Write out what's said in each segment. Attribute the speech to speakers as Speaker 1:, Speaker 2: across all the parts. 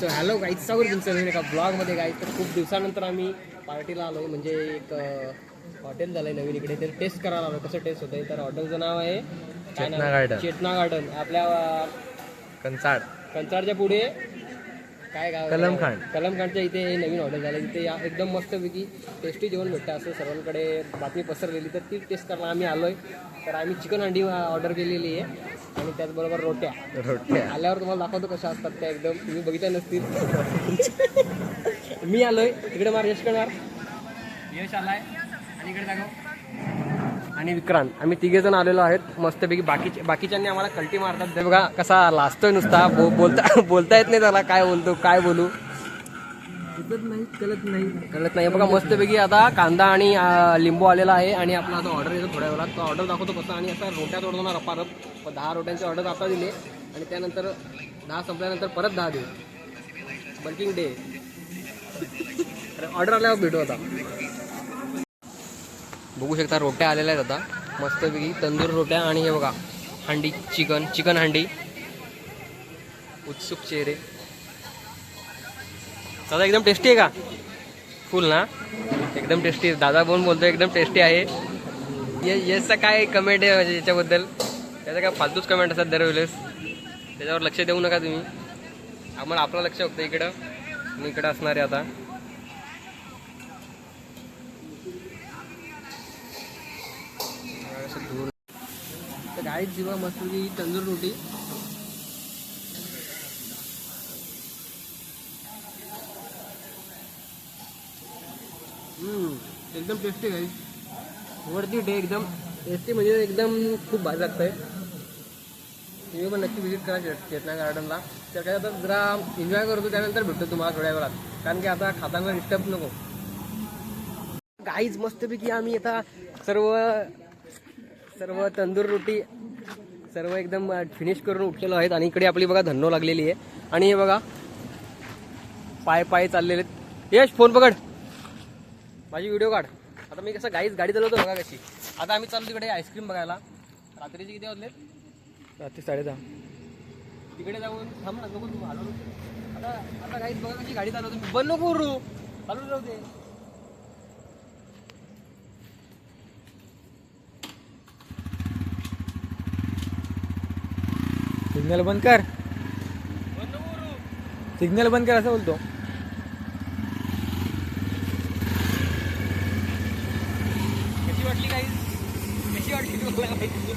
Speaker 1: So hello guys सगळं तुमचं नवीन एका ब्लॉगमध्ये गाईज तर खूप दिवसानंतर आम्ही पार्टीला आलो. म्हणजे एक हॉटेल झालं आहे नवीन इकडे. तर टेस्ट करायला आलो. कसं टेस्ट होतंय? तर हॉटेलचं नाव आहे?
Speaker 2: चेतना गार्डन.
Speaker 1: चेतना गार्डन आपल्या
Speaker 2: कंचाड
Speaker 1: कंचाडच्या पुढे काय गाव आहे?
Speaker 2: कलमखांड.
Speaker 1: कलमखांडच्या इथे हे नवीन हॉटेल झालं इथे या- एकदम मस्तपैकी टेस्टी जेवण भेटतं. असं सर्वांकडे बातमी पसरलेली. तर ती टेस्ट करायला आम्ही आलोय. तर आम्ही चिकन हंडी ऑर्डर केलेली आहे. आणि त्याचबरोबर रोट्या.
Speaker 2: रोट्या.
Speaker 1: आल्यावर तुम्हाला दाखवतो कशा असतात त्या एकदम. तुम्ही बघितल्या नसतील. मी आलोय. तिकडे मार यश करणार यश आलाय. आणि इकडे दाखव. आणि विक्रांत. आम्ही तिघे जण आलेलो आहेत. मस्तपैकी बाकीचे बाकीच्यांनी आम्हाला कल्टी मारतात. ते बघा कसा लाजतोय नुसता. बो- बोलता बोलता येत नाही त्याला. काय बोलतो काय बोलू? कळत नाही कळत नाही. कळत नाही. बघा मस्तपैकी आता कांदा आणि आ, लिंबू आलेला आहे आणि आपला आता ऑर्डर येतो थोड्या वेळात. तो ऑर्डर दाखवतो कसं आणि आता रोट्या तोडतो ना रपारप दहा रोट्यांचे ऑर्डर आता दिले आणि त्यानंतर दहा संपल्यानंतर परत दहा देऊ. वर्किंग डे ऑर्डर आल्यावर भेटू आता. बघू शकता रोट्या आलेल्या आहेत आता. मस्तपैकी तंदूर रोट्या आणि हे बघा हंडी चिकन चिकन हंडी. उत्सुक चेहरे. दादा एकदम टेस्टी आहे का? फुल ना? एकदम टेस्टी दादा बोन बोलतो एकदम टेस्टी आहे. याचा काय कमेंट आहे म्हणजे याच्याबद्दल? त्याचा काय फालतूच कमेंट असतात दरवेळेस. त्याच्यावर लक्ष देऊ नका तुम्ही. आम्हाला आपलं लक्ष होतं इकडं. मी इकडं असणार आहे आता. असं धुवून मस्त गाईत जीवा तंदूर रोटी एकदम टेस्टी आहे. वरती डे एकदम टेस्टी म्हणजे एकदम खूप भारी लागतंय. तुम्ही पण नक्की व्हिजिट करा चेतना गार्डनला तर काय आता जरा एन्जॉय करतो त्यानंतर भेटतो तुम्हाला थोड्या वेळात. कारण की आता खाताना डिस्टर्ब नको. गाईज मस्तपैकी आम्ही आता सर्व सर्व तंदूर रोटी सर्व एकदम फिनिश करून उठलेलो आहेत. आणि इकडे आपली बघा धन्नो लागलेली आहे. आणि हे बघा पाय पाय चाललेले आहेत. यश फोन पकड. माझी व्हिडिओ काढ. आता मी कसं गाईच गाडी चालवतो बघा कशी. आता आम्ही चाललो तिकडे आईस्क्रीम बघायला. रात्रीचे किती वाजले
Speaker 2: रात्री साडेदहा.
Speaker 1: तिकडे जाऊन थांब ना नको तू नको. आता आता गाईच बघा कशी गाडी चालवतो. मी बंद नको करू. चालू राहू दे.
Speaker 2: सिग्नल बंद कर.
Speaker 1: बंद
Speaker 2: सिग्नल बंद कर असं बोलतो.
Speaker 1: वाटली काही कशी वाटली तुला माहिती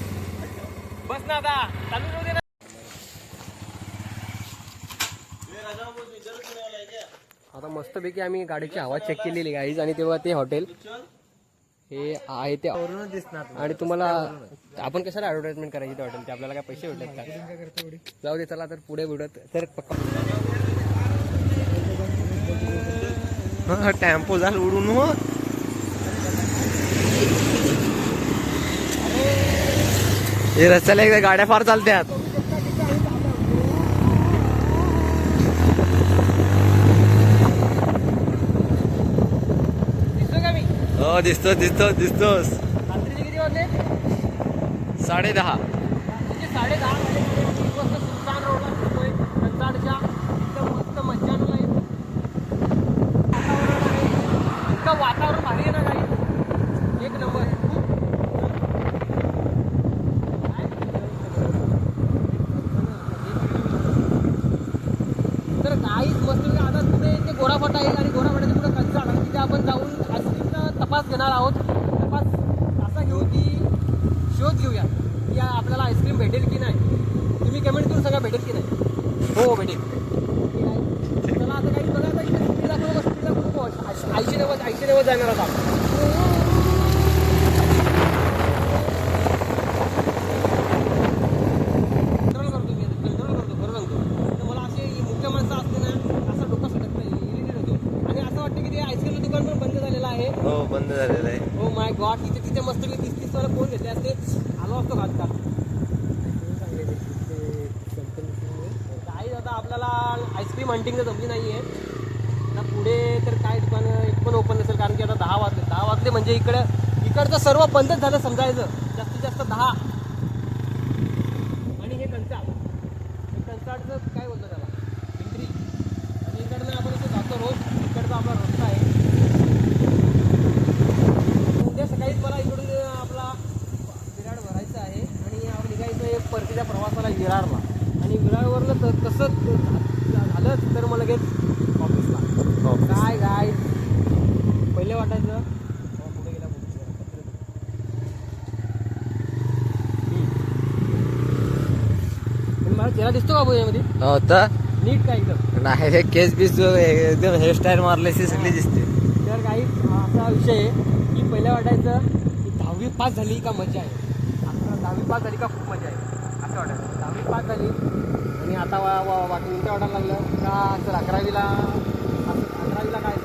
Speaker 1: बस ना आता. चालू राहू दे ना. आता मस्तपैकी आम्ही गाडीची हवा चेक केलेली गाईज आणि तेव्हा ते हॉटेल हे आहे ते आणि तुम्हाला आपण कशाला ऍडव्हर्टाइजमेंट करायची ते हॉटेलची आपल्याला काय पैसे भेटतात का? जाऊ दे चला तर पुढे बुडत तर पक्का
Speaker 2: टेम्पो झालं उडून मग हे रस्त्याला एकदा गाड्या फार चालत्यात. हो दिसतो दिसतो दिसतोस. साडे दहा.
Speaker 1: म्हणजे साडे दहा वाजले तीन वाजता सुलतान रोडला फिरतोय कंचाडच्या इतकं मस्त मज्जानं आहे वातावरण आहे इतकं वातावरण भारी आहे ना काही एक नंबर तर काहीच मस्त आता पुढे ते गोराफाटा आहे आणि गोराफाट्याच्या पुढे कंचाड आणि तिथे आपण जाऊन आईस्क्रीमचा तपास घेणार आहोत तपास असा घेऊ की शोध घेऊया की या आपल्याला आईस्क्रीम भेटेल की नाही? तुम्ही कमेंट करून सांगा भेटेल की नाही. हो भेटेल. चला आता काही बघा ऐंशी नव्वद ऐंशी नव्वद जाणार आता. कंट्रोल करतो मी कंट्रोल करतो खरं सांगतो. तर मला असे मुख्य माणसं असते ना असं डोकं सटकतं इरिटेट होतो. आणि असं वाटतं की ते आईस्क्रीमचं दुकान पण बंद झालेलं आहे.
Speaker 2: हो बंद झालेलं आहे.
Speaker 1: हो माय गॉड तिथे तिथे मस्त मी तीस तीस वाला फोन घेतले असते. आलो असतो का आईस्क्रीम हंटिंग तर जमली नाही आहे आता पुढे तर काय दुकान एक पण ओपन नसेल कारण की आता दहा वाजले. दहा वाजले म्हणजे इकडं इकडचं सर्व बंदच झालं समजायचं. जास्तीत जास्त दहा. आणि हे कंचाळ हे कंचाळचं काय बोलतं त्याला? पिंपरी. आणि इकडनं आपण इथे जातो रोज. इकडचा आपला रस्ता आहे. उद्या सकाळीच मला इकडून आपला विराड भरायचं आहे. आणि निघायचं एक परतीच्या प्रवासाला विरारला. झालंच तर मग लगेच ऑफिसला काय काय? पहिले वाटायचं. पुढे गेला मला चेहरा दिसतो का यामध्ये?
Speaker 2: होता
Speaker 1: नीट काय एकदम?
Speaker 2: नाही केस बीस एकदम हेअरस्टाईल मारल्याची सगळी दिसते.
Speaker 1: तर काही असा विषय आहे की पहिल्या वाटायचं की दहावी पास झाली का मजा आहे? आता दहावी पास झाली का खूप मजा आहे? असं वाटायचं दहावी पास झाली. आणि आता वा वा वाटून वाटायला लागलं. का सर अकरावीला अकरावीला काय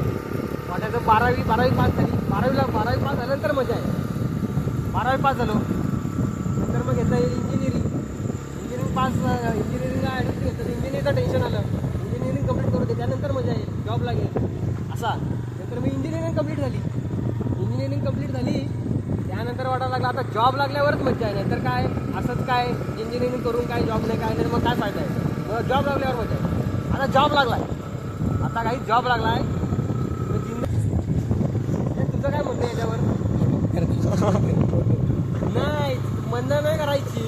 Speaker 1: वाटायचं बारावी बारावी पास झाली. बारावीला बारावी पास झाल्यानंतर मजा आहे. बारावी पास झालो. नंतर मग घेतलं इंजिनिअरिंग इंजिनिअरिंग पास इंजिनिअरिंगला ॲडमिशन घेतलं. इंजिनिअरिंगचं टेन्शन आलं. इंजिनिअरिंग कंप्लीट करू दे त्यानंतर मजा येईल जॉब लागेल. असा. नंतर मी इंजिनिअरिंग कंप्लीट झाली इंजिनिअरिंग कंप्लीट झाली त्यानंतर वाटायला लागला आता जॉब लागल्यावरच मजा आहे नाहीतर काय असंच काय इंजिनिअरिंग करून काय जॉब नाही काय नाही मग काय फायदा आहे? मग जॉब लागल्यावर मजा आहे आता जॉब लागलाय. आता काही जॉब लागलाय. तर जिंद- हे तुझं काय म्हणणं आहे याच्यावर? नाही म्हणणं नाही करायची.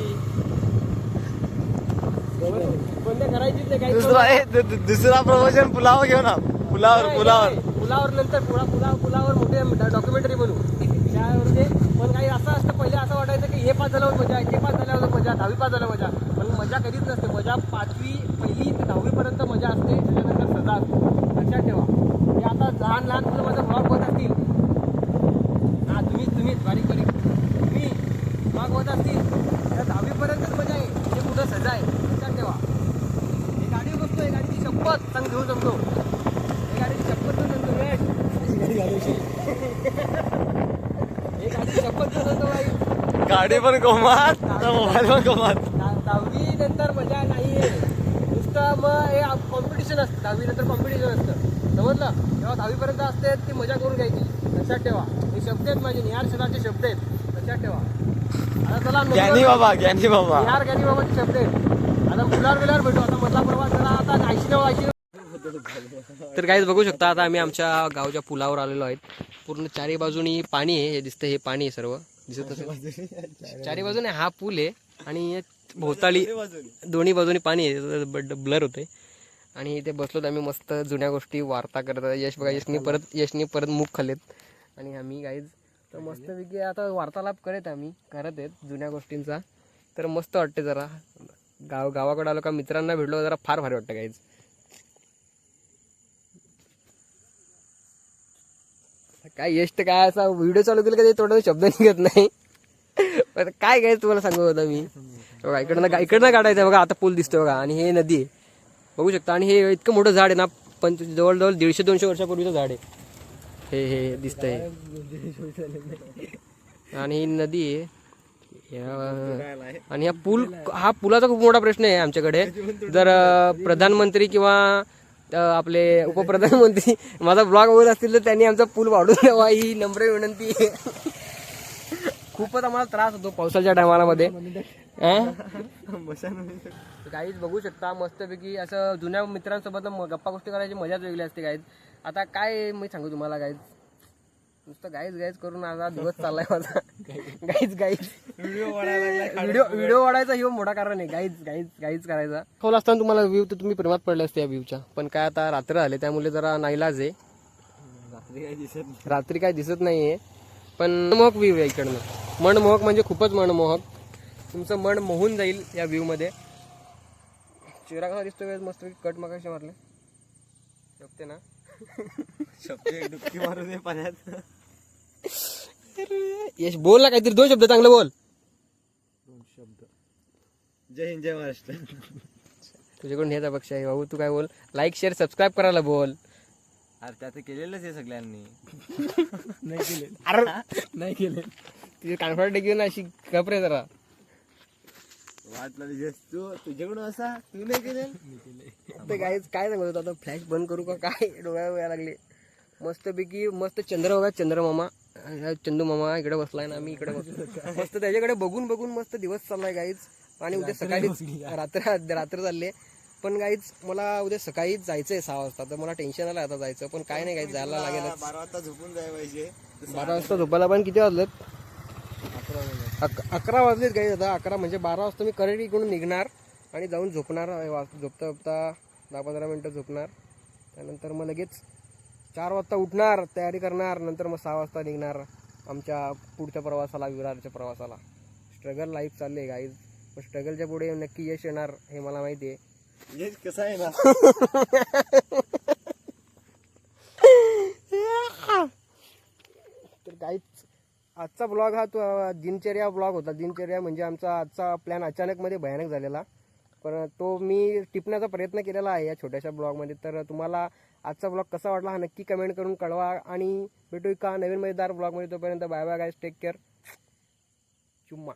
Speaker 1: करायचीच नाही काही
Speaker 2: दुसरा प्रमोशन पुलाव घेऊ ना पुलावर
Speaker 1: नाही,
Speaker 2: पुलावर.
Speaker 1: नाही, पुलावर नंतर पुला पुला पुलावर मोठे डॉक्युमेंटरी बनवू. त्यावर ते पण काही असं असतं पहिले असं वाटायचं की हे पास झाल्यावर मजा ते पास झाल्यावर मजा दहावी पास झाल्यावर मजा. पण मजा कधीच नसते. मजा पाचवी पहिली ते दहावीपर्यंत मजा असते. त्याच्यानंतर सजा असते. लक्षात ठेवा. हे आता लहान लहान मुलं माझं ब्लॉग होत असतील. हा तुम्हीच तुम्हीच बारीक बारीक. तुम्ही ब्लॉग होत असतील त्या दहावीपर्यंतच मजा आहे. हे कुठं सजा आहे. लक्षात ठेवा. ही गाडी बसतोय गाडीची शपथ. सांग घेऊ सांगतो ही गाडीची शपथ
Speaker 2: गाडी पण गोमात मोबाईल पण गोमात
Speaker 1: दहा- दहावी नंतर मजा नाहीये. नुसतं मग हे कॉम्पिटिशन असतं. दहावी नंतर कॉम्पिटिशन असतं. समजलं? जेव्हा दहावीपर्यंत असते ती मजा करून घ्यायची. लक्षात ठेवा. हे शब्द आहेत माझे निहार शब्दाचे शब्द आहेत. लक्षात ठेवा. आता चला
Speaker 2: ज्ञानी बाबा ज्ञानी बाबा.
Speaker 1: निहार ज्ञानी बाबाचे शब्द आहेत. आता मुलावर बिलावर भेटू. आता मधला प्रवास जरा आता ऐंशी नऊ ऐंशी तर काहीच बघू शकता आता आम्ही आमच्या गावच्या पुलावर आलेलो आहेत. पूर्ण चारी बाजूनी पाणी आहे हे दिसतं हे पाणी आहे सर्व. दिसत असेल? चारी बाजूने हा पूल आहे आणि भोवताली दोन्ही बाजूनी. पाणी आहे. ब्लर होते आणि इथे बसलोत आम्ही मस्त जुन्या गोष्टी वार्ता करत. यश बघा यशनी परत यशनी परत मुख खाल्लेत. आणि आम्ही गाईज तर मस्तपैकी आता वार्तालाप करत आम्ही. करत आहेत जुन्या गोष्टींचा. तर मस्त वाटते जरा. गाव गावाकडे आलो का मित्रांना भेटलो जरा फार भारी वाटतं गाईज काय यश काय असा व्हिडिओ चालू केला कधी? तोंडात शब्द निघत नाही. पण काय काय तुम्हाला सांगू होता मी? बघा इकडनं इकडनं काढायचं बघा आता पूल दिसतोय बघा. आणि हे नदी आहे. बघू शकता. आणि हे इतकं मोठं झाड आहे ना पंच जवळजवळ दीडशे दोनशे वर्षापूर्वीचं झाड आहे. हे हे दिसतंय. आणि ही नदी आहे. आणि हा पूल हा पुलाचा खूप मोठा प्रश्न आहे आमच्याकडे. जर प्रधानमंत्री किंवा आपले उपप्रधानमंत्री माझा ब्लॉग बघत असतील तर त्यांनी आमचा पूल वाढून द्यावा ही नम्र विनंती आहे. खूपच आम्हाला त्रास होतो पावसाच्या टायमाला मध्ये काहीच बघू शकता मस्तपैकी असं जुन्या मित्रांसोबत गप्पा गोष्टी करायची मजाच वेगळी असते काहीच आता काय मी सांगू तुम्हाला काहीच नुसतं गाईज गाईज करून आता दिवस चाललाय माझा. गाईज गाईज व्हिडिओ व्हिडिओ वाढायचा हे मोठा कारण आहे. गाईज गाईज गाईज करायचा. खोल असताना तुम्हाला व्ह्यू तर तुम्ही प्रेमात पडले असते या व्ह्यूच्या. पण काय आता रात्र आले त्यामुळे जरा नाईलाज आहे. रात्री काय दिसत नाहीये. पण मनमोहक व्ह्यू आहे इकडनं. मनमोहक म्हणजे खूपच मनमोहक. तुमचं मन मोहून जाईल या व्ह्यू मध्ये चेहरा कसा दिसतोय मस्त कट मगाशी मारले. शकते ना?
Speaker 2: डुबकी मारू दे पाण्यात.
Speaker 1: यश बोल ना काहीतरी दोन शब्द चांगलं बोल.
Speaker 2: जय हिंद जय महाराष्ट्र.
Speaker 1: तुझ्याकडून हेच अपेक्षा आहे भाऊ तू काय बोल? लाईक शेअर सबस्क्राईब करायला बोल.
Speaker 2: अरे त्यात केलेलंच आहे सगळ्यांनी.
Speaker 1: अरे. नाही केले. तुझे कॉन्फिडंट घेऊन अशी घबरे जरा.
Speaker 2: वाटला तू तुझ्याकडून असा? तू नाही केले?
Speaker 1: ते काय काय सांगत होतो आता फ्लॅश बंद करू का? काय? डोळ्या वया लागले. मस्तपैकी मस्त चंद्र बघा चंद्रमामा चंदू मामा इकडे बसलाय ना आम्ही इकडे बसलो मस्त त्याच्याकडे बघून बघून मस्त दिवस चाललाय गाईच आणि उद्या सकाळी रात्र रात्र चालले. पण गाईच मला उद्या सकाळीच जायचंय सहा वाजता. तर मला टेन्शन आलं आता जायचं. पण काय नाही गाईच जायला लागेल
Speaker 2: बारा वाजता झोपून जाय पाहिजे.
Speaker 1: बारा वाजता झोपायला पण किती वाजलेत? अक- अकरा वाजलेत काही आता. अकरा म्हणजे बारा वाजता मी करेक्ट इकडून निघणार आणि जाऊन झोपणार. झोपता झोपता दहा पंधरा मिनटं झोपणार. त्यानंतर मग लगेच चार वाजता उठणार तयारी करणार नंतर मग सहा वाजता निघणार आमच्या पुढच्या प्रवासाला विरारच्या प्रवासाला. स्ट्रगल लाईफ चालली आहे गाईज पण स्ट्रगलच्या पुढे नक्की यश येणार हे मला माहिती आहे.
Speaker 2: हेच कसं आहे ना?
Speaker 1: तर काहीच आजचा ब्लॉग हा तो दिनचर्या ब्लॉग होता. दिनचर्या म्हणजे आमचा आजचा प्लॅन अचानकमध्ये भयानक झालेला. पण तो मी टिपण्याचा प्रयत्न केलेला आहे या छोट्याशा ब्लॉगमध्ये. तर तुम्हाला आजचा ब्लॉग कसा वाटला हा नक्की कमेंट करून कळवा. आणि भेटू का नवीन मजेदार ब्लॉगमध्ये. तोपर्यंत bye bye guys take care चुम्मा.